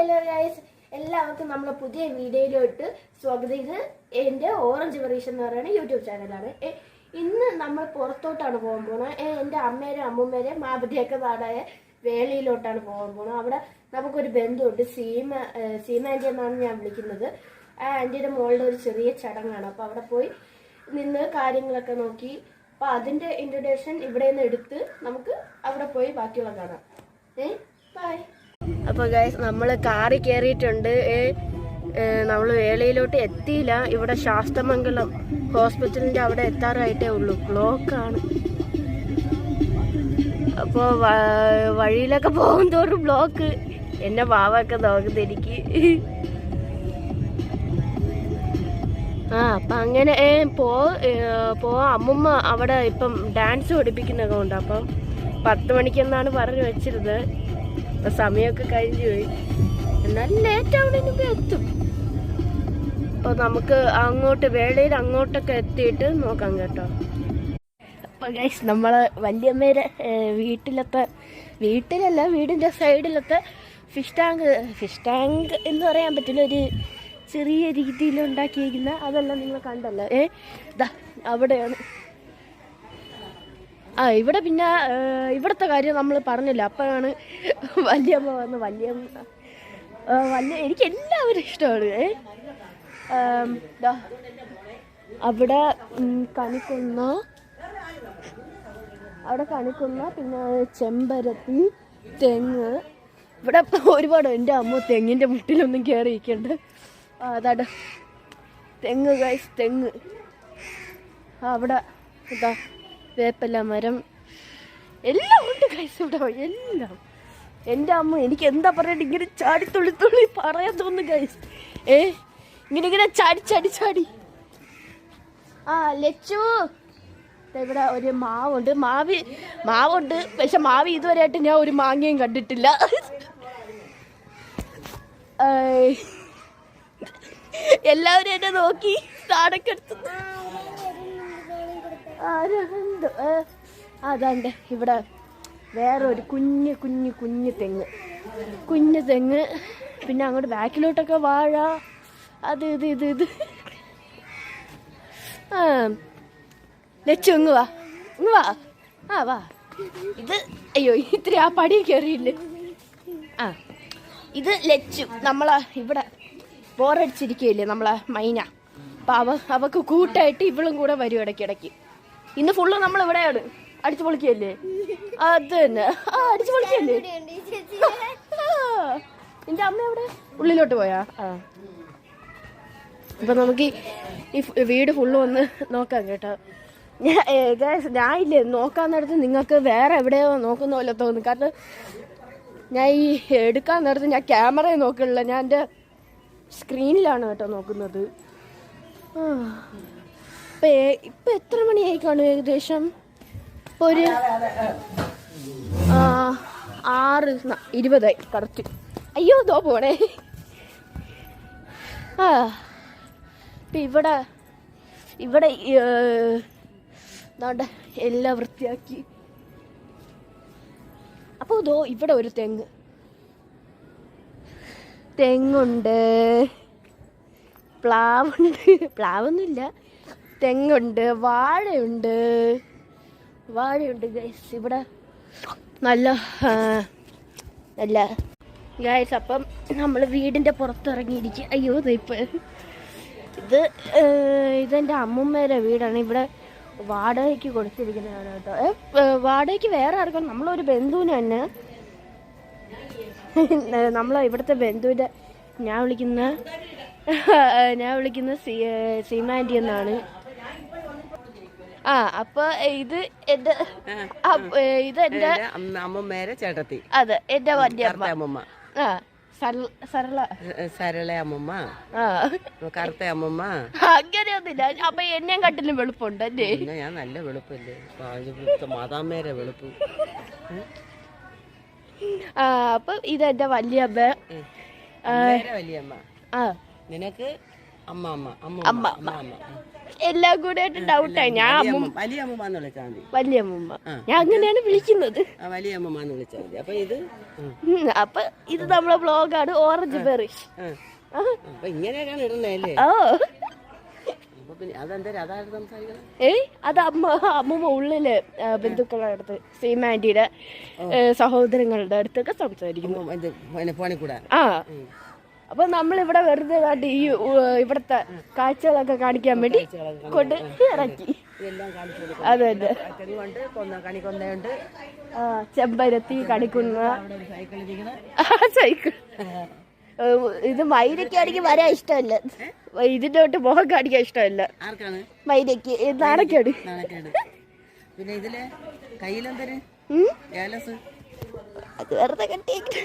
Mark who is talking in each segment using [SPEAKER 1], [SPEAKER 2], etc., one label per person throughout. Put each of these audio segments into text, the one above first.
[SPEAKER 1] Hello guys എല്ലാവർക്കും നമ്മുടെ പുതിയ വീഡിയോയിലോട്ട് സ്വാഗതം. ഇത് എന്റെ ഓറഞ്ച് പരീക്ഷ എന്ന് പറയുന്ന യൂട്യൂബ് ചാനലാണ് ഇന്ന് നമ്മൾ പുറത്തോട്ടാണ് പോകാൻ പോകുന്നത്. എന്റെ അമ്മേരെ അമ്മൂമ്മേരെ മാപതിയൊക്കെ നാടായ വേളിയിലോട്ടാണ് പോകാൻ പോകുന്നത്. അവിടെ നമുക്കൊരു ബന്ധുണ്ട് സീമ സീമ ആന്റി എന്നാണ് ഞാൻ വിളിക്കുന്നത്. ആ ആന്റിയുടെ മോളുടെ ഒരു ചെറിയ ചടങ്ങാണ്. അപ്പോൾ അവിടെ പോയി നിന്ന് കാര്യങ്ങളൊക്കെ നോക്കി. അപ്പോൾ അതിന്റെ ഇൻട്രൊഡക്ഷൻ ഇവിടെ നിന്ന് എടുത്ത് നമുക്ക് അവിടെ പോയി ബാക്കിയുള്ള കാണാം. ഏ ബൈ അപ്പൊ ഗൈസ് നമ്മൾ കാറി കയറിയിട്ടുണ്ട് നമ്മൾ വേളയിലോട്ട് എത്തിയില്ല. ഇവിടെ ശാസ്തമംഗലം ഹോസ്പിറ്റലിന്റെ അവിടെ എത്താറായിട്ടേ ഉള്ളൂ. ബ്ലോക്കാണ് അപ്പോൾ വഴിയിലൊക്കെ പോകും തോറും ബ്ലോക്ക് എന്നെ പാവൊക്കെ നോക്കുന്നത് എനിക്ക്. ആ അപ്പം അങ്ങനെ പോ പോ അമ്മുമ്മ അവിടെ ഇപ്പം ഡാൻസ് പഠിപ്പിക്കുന്നൊക്കെ ഉണ്ട് അപ്പം പത്ത് മണിക്കെന്നാണ് പറഞ്ഞു വെച്ചിരുന്നത്. അപ്പം സമയമൊക്കെ കഴിഞ്ഞു പോയി. എന്നാലും ലേറ്റ് ആവണതിന് എത്തും. അപ്പൊ നമുക്ക് അങ്ങോട്ട് വേളയിൽ അങ്ങോട്ടൊക്കെ എത്തിയിട്ട് നോക്കാം കേട്ടോ. അപ്പൊ ഗൈസ് നമ്മൾ വല്യമ്മേരെ വീട്ടിലത്തെ വീട്ടിലല്ല വീടിന്റെ സൈഡിലത്തെ ഫിഷ് ടാങ്ക് ഫിഷ് ടാങ്ക് എന്ന് പറയാൻ പറ്റില്ല. ഒരു ചെറിയ രീതിയിൽ ഉണ്ടാക്കിയിരിക്കുന്ന അതെല്ലാം നിങ്ങൾ കണ്ടല്ലോ. ഏ ദാ അവിടെയാണ്. ആ ഇവിടെ പിന്നെ ഇവിടുത്തെ കാര്യം നമ്മൾ പറഞ്ഞില്ല. അപ്പോഴാണ് വല്യമ്മ വന്ന് വല്യമ്മ വല്യ എനിക്ക് എല്ലാവരും ഇഷ്ടമാണ്. ഏ? അവിടെ കണിക്കുന്ന അവിടെ കണിക്കുന്ന പിന്നെ ചെമ്പരത്തി തെങ്ങ്. ഇവിടെ ഒരുപാട് എന്റെ അമ്മ തെങ്ങിന്റെ മുട്ടിലൊന്നും കയറി ഇരിക്കണ്ട് ആ അതാട് തെങ്ങ് ഗൈസ് തെങ്ങ്. അവിടെ ഇതാ വേപ്പല്ല മരം എല്ലാം ഉണ്ട് കൈസ് ഇവിടെ. എല്ലാം. എന്റെ അമ്മ എനിക്ക് എന്താ പറയണ്ട ഇങ്ങനെ ചാടി തുള്ളി തുള്ളി പറയാൻ തോന്നുന്നു കൈസ് ഏ? ഇങ്ങനെ ഇങ്ങനെ ചാടി ചാടി ചാടി. ആ ലച്ചു. ഇവിടെ ഒരു മാവുണ്ട്. മാവ് മാവുണ്ട്. പക്ഷെ മാവ് ഇതുവരെയായിട്ട് ഞാൻ ഒരു മാങ്ങയും കണ്ടിട്ടില്ല. എല്ലാവരും എന്നെ നോക്കി. താടൊക്കെ ആരുണ്ട്? അതാണ്ട് ഇവിടെ വേറെ ഒരു കുഞ്ഞ് കുഞ്ഞ് കുഞ്ഞ് തെങ്ങ്. കുഞ്ഞ് തെങ്ങ് പിന്നെ അങ്ങോട്ട് ബാക്കിലോട്ടൊക്കെ വാഴ അത് ഇത് ഇത് ഇത്. ആ ലച്ചു ഇങ്ങ് വാ ഇങ്ങ് വാ. ആ വാ. ഇത് അയ്യോ ഇത്തിരി ആ പടി കയറിയില്ലേ? ആ ഇത് ലച്ചു നമ്മളെ ഇവിടെ ബോറടിച്ചിരിക്കുകയില്ലേ നമ്മളെ മൈന. അപ്പം അവ അവക്ക് കൂട്ടായിട്ട് ഇവളും കൂടെ വരും ഇടയ്ക്കിടയ്ക്ക്. ഇന്ന് ഫുള്ള് നമ്മൾ ഇവിടെയാണ്. അടിച്ചു പൊളിക്കല്ലേ അത് തന്നെ. ആ അടിച്ചു പൊളിക്കല്ലേ നിന്റെ അമ്മ എവിടെ? ഉള്ളിലോട്ട് പോയാ? അപ്പൊ നമുക്ക് ഈ- വീട് ഫുള്ള് ഒന്ന് നോക്കാം കേട്ടോ. ഞാൻ ഞാൻ ഇല്ലേ നോക്കാൻ നേരത്ത് നിങ്ങൾക്ക് വേറെ എവിടെയോ നോക്കുന്ന പോലെ തോന്നും. കാരണം ഞാൻ ഈ എടുക്കാൻ നേരത്ത് ഞാൻ ക്യാമറയെ നോക്കുന്നില്ല ഞാൻ എന്റെ സ്ക്രീനിലാണ് കേട്ടോ നോക്കുന്നത്. ആ. ഇപ്പൊ എത്ര മണിയായി കാണും ഏകദേശം? ഒരു ആറ് ഇരുപതായി കറക്റ്റ് അയ്യോ ദോ പോണേ. ആ ഇപ്പം ഇവിടെ ഇവിടെ എന്താണ്ട് എല്ലാം വൃത്തിയാക്കി. അപ്പോൾ ഇതോ ഇവിടെ ഒരു തെങ്ങ്. തെങ്ങുണ്ട്. പ്ലാവുണ്ട്. പ്ലാവൊന്നുമില്ല. തെങ്ങുണ്ട് വാഴയുണ്ട്. വാഴയുണ്ട് ഗൈസ് ഇവിടെ നല്ല നല്ല ഗൈസ് അപ്പം നമ്മൾ വീടിന്റെ പുറത്തിറങ്ങിയിരിക്കുക അയ്യോ ഇപ്പം ഇത് ഇതെന്റെ അമ്മൂമ്മേരെ വീടാണ്. ഇവിടെ വാടകയ്ക്ക് കൊടുത്തിരിക്കുന്നതാണ് കേട്ടോ. വാടകയ്ക്ക് വേറെ ആർക്കും നമ്മളൊരു ബന്ധുവിന് തന്നെ നമ്മൾ ഇവിടുത്തെ ബന്ധുവിന്റെ ഞാൻ വിളിക്കുന്ന ഞാൻ വിളിക്കുന്ന സീമാന്റി എന്നാണ്. ആ അപ്പൊ ഇത് എന്റെ ഇത്
[SPEAKER 2] എന്റെ അമ്മ- അമ്മമ്മേരെ ചേട്ടത്തി.
[SPEAKER 1] അതെ എന്റെ വല്യമ്മ
[SPEAKER 2] അമ്മമ്മ.
[SPEAKER 1] ആ സരള സരള.
[SPEAKER 2] അമ്മമ്മ. കറുത്ത അമ്മമ്മ.
[SPEAKER 1] അങ്ങനെയൊന്നുമില്ല. അപ്പൊ എന്നെ കട്ടിലും വെളുപ്പുണ്ട് അല്ലേ?
[SPEAKER 2] ഞാൻ നല്ല വെളുപ്പല്ലേ? മാതാമ്മേരെ വെളുപ്പ്.
[SPEAKER 1] ആ അപ്പൊ വല്യമ്മ
[SPEAKER 2] ഉം. അമ്മേരെ വലിയമ്മ
[SPEAKER 1] ആ
[SPEAKER 2] നിനക്ക് അമ്മ അമ്മ, അമ്മ
[SPEAKER 1] അമ്മ. എല്ലാം കൂടെ ആയിട്ട് ഡൗട്ടായി ഞാൻ
[SPEAKER 2] വലിയ
[SPEAKER 1] അമ്മ
[SPEAKER 2] അമ്മ- വലിയ അമ്മമാന്ന് വിളിച്ചാൽ മതി.
[SPEAKER 1] വലിയ അമ്മൂമ്മ ഞാൻ അങ്ങനെയാണ് വിളിക്കുന്നത്.
[SPEAKER 2] ആ വലിയ അമ്മമാന്ന് വിളിച്ചാൽ മതി. അപ്പൊ ഇത്? ഉം.
[SPEAKER 1] ഉം, അപ്പൊ ഇത് നമ്മളെ ബ്ലോഗാണ് ഓറഞ്ച് ബെറി
[SPEAKER 2] ആ. അപ്പൊ ഇങ്ങനെയൊക്കെയാണ് ഇടണേ അല്ലേ?
[SPEAKER 1] ഓ
[SPEAKER 2] അപ്പൊ പിന്നെ അതെന്താ അതാരും സംസാരിക്കണം
[SPEAKER 1] ഏയ് അത് അമ്മ അമ്മൂമ്മ ഉള്ളിൽ ആ, ബന്ധുക്കളുടെ അടുത്ത് സീമ ആന്റിയുടെ സഹോദരങ്ങളുടെ അടുത്തൊക്കെ സംസാരിക്കുന്നു.
[SPEAKER 2] ഇത് ഫോണിൽ
[SPEAKER 1] ആ. അപ്പൊ നമ്മൾ ഇവിടെ വെറുതെ കാട്ടി ഈ ഇവിടത്തെ കാഴ്ചകളൊക്കെ കാണിക്കാൻ വേണ്ടി കൊണ്ട് ഇറക്കി. അതെ അതെ. ചെമ്പരത്തി കണിക്കുന്ന.
[SPEAKER 2] സൈക്കിൾ.
[SPEAKER 1] ഇത് മൈരയ്ക്ക് ആണെങ്കിൽ വരാൻ ഇഷ്ടമല്ല. ഇതിന്റെ തൊട്ട് മുഖം കാണിക്കാൻ ഇഷ്ടമല്ല. മൈരക്ക് നാണക്കേട്.
[SPEAKER 2] പിന്നെ ഇതിൽ കയ്യിലെന്തര്?
[SPEAKER 1] അത് വെറുതെ കെട്ടിയേക്ക്.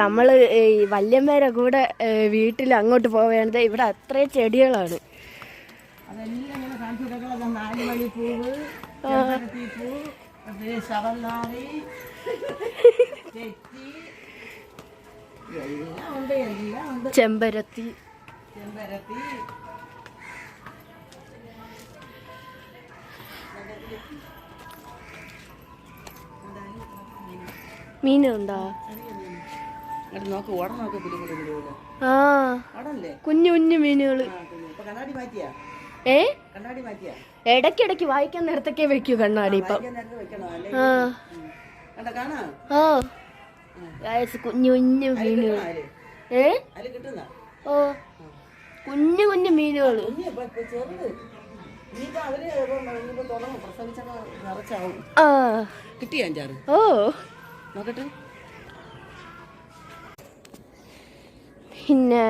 [SPEAKER 1] നമ്മൾ ഈ വല്യമ്മേരെ കൂടെ വീട്ടിൽ അങ്ങോട്ട് പോവേണ്ടത് ഇവിടെ അത്രയും ചെടികളാണ്.
[SPEAKER 2] ചെമ്പരത്തി.
[SPEAKER 1] മീനുണ്ടോ?
[SPEAKER 2] നോക്ക് ഓട നോക്ക്
[SPEAKER 1] കുഞ്ഞു കുഞ്ഞു
[SPEAKER 2] മീനുകൾ. ഇടക്കിടക്ക്
[SPEAKER 1] ഏ? ഇടയ്ക്കിടയ്ക്ക് വായിക്കാൻ നേരത്തൊക്കെ വെക്കൂ കണ്ണാടി ഇപ്പം. ആ. കുഞ്ഞു കുഞ്ഞു മീനുകൾ ഏ? ഓ. കുഞ്ഞു കുഞ്ഞു മീനുകൾ.
[SPEAKER 2] കിട്ടിയ അഞ്ചാറ്?
[SPEAKER 1] ഓ.
[SPEAKER 2] നോക്കട്ടെ.
[SPEAKER 1] പിന്നെ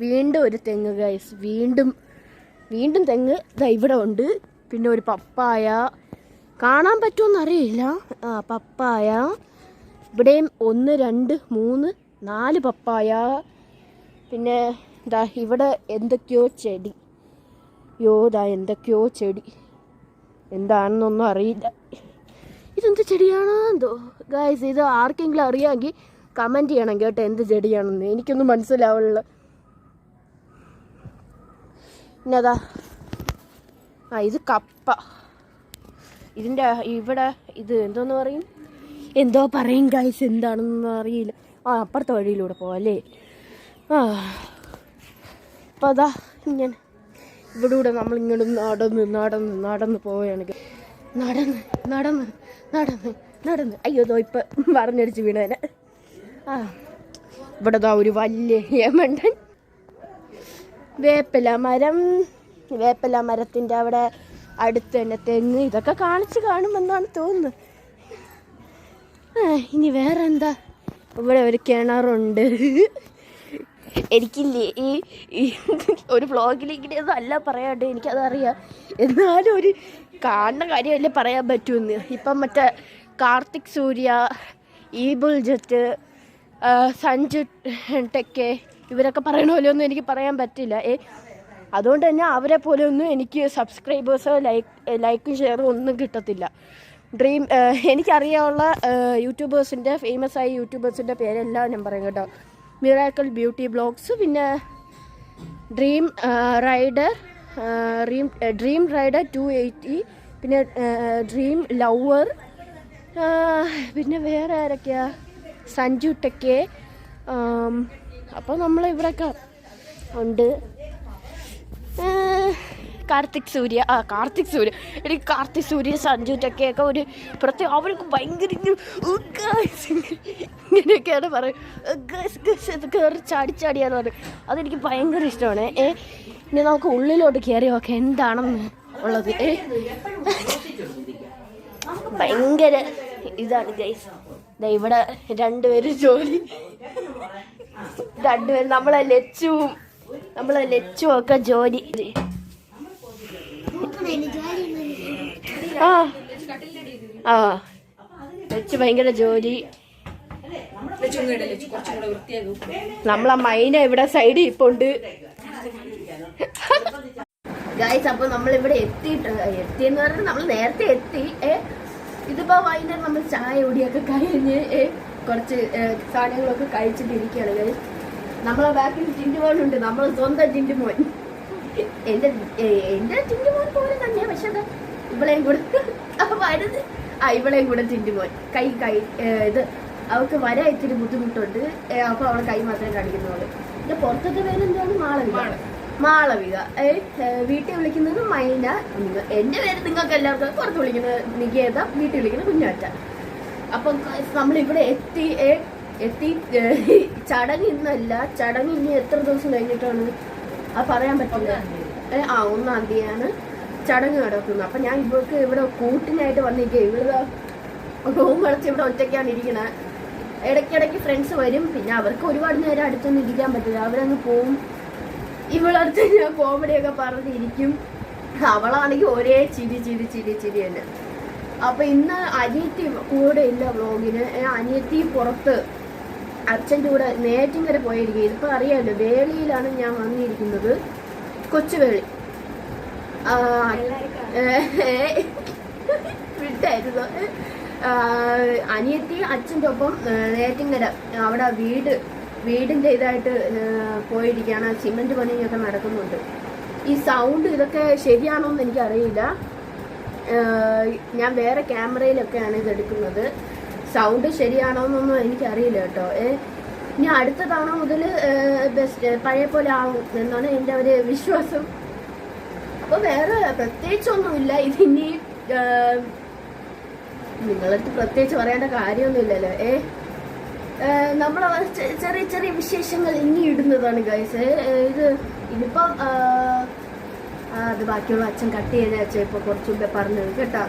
[SPEAKER 1] വീണ്ടും ഒരു തെങ്ങ് ഗൈസ് വീണ്ടും വീണ്ടും തെങ്ങ് ഇവിടെ ഉണ്ട്. പിന്നെ ഒരു പപ്പായ. കാണാൻ പറ്റുമെന്ന് അറിയില്ല. ആ പപ്പായ. ഇവിടെയും ഒന്ന് രണ്ട് മൂന്ന് നാല് പപ്പായ. പിന്നെ ദാ ഇവിടെ എന്തൊക്കെയോ ചെടി. യോ എന്തൊക്കെയോ ചെടി. എന്താണെന്നൊന്നും അറിയില്ല. ഇതെന്ത് ചെടിയാണോ? എന്തോ. ഗായ്സ് ഇത് ആർക്കെങ്കിലും അറിയാമെങ്കിൽ കമന്റ് ചെയ്യണം കേട്ടോ എന്ത് ചെടിയാണെന്ന്. എനിക്കൊന്നും മനസ്സിലാവുള്ള. പിന്നതാ ആ ഇത് കപ്പ. ഇതിന്റെ ഇവിടെ ഇത് എന്തോന്ന് പറയും? എന്തോ പറയും കൈസ് എന്താണെന്ന് അറിയില്ല. ആ അപ്പുറത്തെ വഴിയിലൂടെ പോകല്ലേ ആ. അപ്പം അതാ ഇങ്ങനെ. ഇവിടെ കൂടെ നമ്മളിങ്ങനെ നടന്ന് നടന്ന് നടന്ന് പോവുകയാണെങ്കിൽ നടന്ന് നടന്ന് നടന്ന് നടന്ന്. അയ്യോ ഇപ്പം പറഞ്ഞടിച്ച് വീണേനെ. ഇവിടെ ദാ ഒരു വലിയ മണ്ടൻ വേപ്പില മരം. വേപ്പില മരത്തിന്റെ അവിടെ അടുത്ത് തന്നെ തെങ്ങ്. ഇതൊക്കെ കാണിച്ച് കാണുമെന്നാണ് തോന്നുന്നത് ഇനി വേറെ എന്താ ഇവിടെ ഒരു കിണറുണ്ട്. എനിക്കില്ലേ ഈ ഒരു വ്ളോഗിൽ ഇങ്ങനെയൊന്നും അല്ല പറയാണ്ട് എനിക്കതറിയാം. എന്നാലും ഒരു കാണുന്ന കാര്യമല്ലേ പറയാൻ പറ്റുമെന്ന് ഇപ്പം മറ്റേ Karthik Surya ebull jet Sanju techy ഇവരൊക്കെ പറയണ പോലെ ഒന്നും എനിക്ക് പറയാൻ പറ്റില്ല. ഏ അതുകൊണ്ട് തന്നെ അവരെ പോലെ ഒന്നും എനിക്ക് സബ്സ്ക്രൈബേഴ്സോ ലൈക്ക് ലൈക്കും ഷെയറും ഒന്നും കിട്ടത്തില്ല. ഡ്രീം എനിക്കറിയാവുള്ള യൂട്യൂബേഴ്സിന്റെ ഫേമസ് ആയ യൂട്യൂബേഴ്സിന്റെ പേരെല്ലാം ഞാൻ പറയും കേട്ടോ. മിറാക്കിൾ ബ്യൂട്ടി ബ്ലോഗ്സ് പിന്നെ dream rider dream dream rider two eighty പിന്നെ ഡ്രീം ലവർ പിന്നെ വേറെ ആരൊക്കെയാ? സഞ്ജു ടെക്കെ അപ്പോൾ നമ്മൾ ഇവിടെയൊക്കെ ഉണ്ട്. കാർത്തിക് സൂര്യ. ആ കാർത്തിക് സൂര്യ. എനിക്ക് കാർത്തിക് സൂര്യ സഞ്ജു ടെക്കെയൊക്കെ ഒരു പ്രത്യേക അവർക്ക് ഭയങ്കര ഇങ്ങനെയൊക്കെയാണ് പറയും "ഓ, guys, guys" ഇത് കയറി ചാടി ചാടിയാന്ന് പറയും. അതെനിക്ക് ഭയങ്കര ഇഷ്ടമാണ്. ഏ ഇനി നമുക്ക് ഉള്ളിലോട്ട് കയറി എന്താണെന്ന് ഉള്ളത്. ഭയങ്കര ഇതാണ് ഗൈസ്. ഇവിടെ രണ്ടുപേരും ജോലി. രണ്ടുപേരും നമ്മളെ ലച്ചുവും നമ്മളെ ലച്ചും ഒക്കെ ജോലി. ആ. ആ. ലച്ചു ഭയങ്കര ജോലി. നമ്മളെ മൈന ഇവിടെ സൈഡിൽ ഇപ്പോണ്ട് ഗായ്സ് അപ്പൊ നമ്മളിവിടെ എത്തിയിട്ട് എത്തിയെന്ന് പറഞ്ഞാൽ നമ്മൾ നേരത്തെ എത്തി. ഏ? ഇതിപ്പോ വൈകുന്നേരം നമ്മൾ ചായ ഒടിയൊക്കെ കഴിഞ്ഞ് കുറച്ച് സാധനങ്ങളൊക്കെ കഴിച്ചിട്ട് ഇരിക്കുകയാണ് കഴിച്ച് നമ്മളെ ബാക്കിൽ ജിൻഡുമോനുണ്ട് നമ്മളെ സ്വന്തം ജിൻഡുമോൻ എന്റെ എന്റെ ജിൻഡുമോൻ പോലെ തന്നെയാ. പക്ഷെ അത് ഇവളെയും കൂടെ അപ്പൊ വരുന്നത്. ആ ഇവളെയും കൂടെ ജിൻഡുമോൻ കൈ കൈ ഇത് അവൾക്ക് വരാൻ ഇത്തിരി ബുദ്ധിമുട്ടുണ്ട്. അപ്പൊ അവളെ കൈ മാത്രമേ കാണിക്കുന്നുള്ളൂ. പിന്നെ പുറത്തൊക്കെ വരുന്നതാണ് മാളവിക മാളവിക. വീട്ടിൽ വിളിക്കുന്നത് മൈന എന്റെ എന്റെ പേര് നിങ്ങൾക്ക് എല്ലാവർക്കും പുറത്ത് വിളിക്കുന്നത് നികേത വീട്ടിൽ വിളിക്കുന്നത് കുഞ്ഞാറ്റ അപ്പം നമ്മൾ ഇവിടെ എത്തി എത്തി ചടങ്ങ് ഇന്നല്ല ചടങ്ങ് ഇനി എത്ര ദിവസം കഴിഞ്ഞിട്ടാണ്? അത് പറയാൻ പറ്റില്ല. ആ ഒന്നാം തീയതിയാണ് ചടങ്ങ് നടക്കുന്നത്. അപ്പൊ ഞാൻ ഇവർക്ക് ഇവിടെ കൂട്ടിനായിട്ട് വന്നിരിക്കുക ഇവിടെ റൂം അടച്ച് ഇവിടെ ഒറ്റയ്ക്കാണ് ഇരിക്കുന്നത്. ഇടയ്ക്കിടയ്ക്ക് ഫ്രണ്ട്സ് വരും. പിന്നെ അവർക്ക് ഒരുപാട് നേരം അടുത്തൊന്നും ഇരിക്കാൻ പറ്റില്ല. അവരങ്ങ് പോവും. ഇവളടുത്ത് ഞാൻ കോമഡിയൊക്കെ പറഞ്ഞിരിക്കും. അവളാണെങ്കിൽ ഒരേ ചിരി ചിരി ചിരി ചിരി തന്നെ. അപ്പൊ ഇന്ന് അനിയത്തി കൂടെ ഇല്ല വ്ളോഗിന് അനിയത്തി പുറത്ത് അച്ഛന്റെ കൂടെ നേറ്റിങ്ങര പോയിരിക്കും ഇതിപ്പോൾ അറിയാമല്ലോ വേളിയിലാണ് ഞാൻ വന്നിരിക്കുന്നത്. കൊച്ചുവേളി. വിട്ടായിരുന്നു. അനിയത്തി അച്ഛന്റെ ഒപ്പം നേറ്റിങ്ങര അവിടെ വീട് വീടിന്റെ ഇതായിട്ട് പോയിരിക്കുകയാണ്. സിമെന്റ് പണിയൊക്കെ നടക്കുന്നുണ്ട്. ഈ സൗണ്ട് ഇതൊക്കെ ശരിയാണോ എന്ന് എനിക്കറിയില്ല. ഞാൻ വേറെ ക്യാമറയിലൊക്കെയാണ് ഇത് എടുക്കുന്നത്. സൗണ്ട് ശരിയാണോ എന്നൊന്നും എനിക്കറിയില്ല കേട്ടോ. ഏ ഇനി അടുത്ത തവണ മുതൽ ബെസ്റ്റ് പഴയ പോലെ ആവും എന്നാണ് എന്റെ ഒരു വിശ്വാസം. അപ്പോൾ വേറെ പ്രത്യേകിച്ചൊന്നുമില്ല. ഇതിനി നിങ്ങളടുത്ത് പ്രത്യേകിച്ച് പറയേണ്ട കാര്യമൊന്നുമില്ലല്ലോ. ഏ ചെ- ചെറിയ ചെറിയ വിശേഷങ്ങൾ ഇനി ഇടുന്നതാണ് ഗൈസ് ഇത് ഏഹ്, അത് ബാക്കിയുള്ള അച്ഛൻ കട്ട് ചെയ്ത അച്ഛൻ ഇപ്പൊ കുറച്ച് പറഞ്ഞത് കേട്ടാ.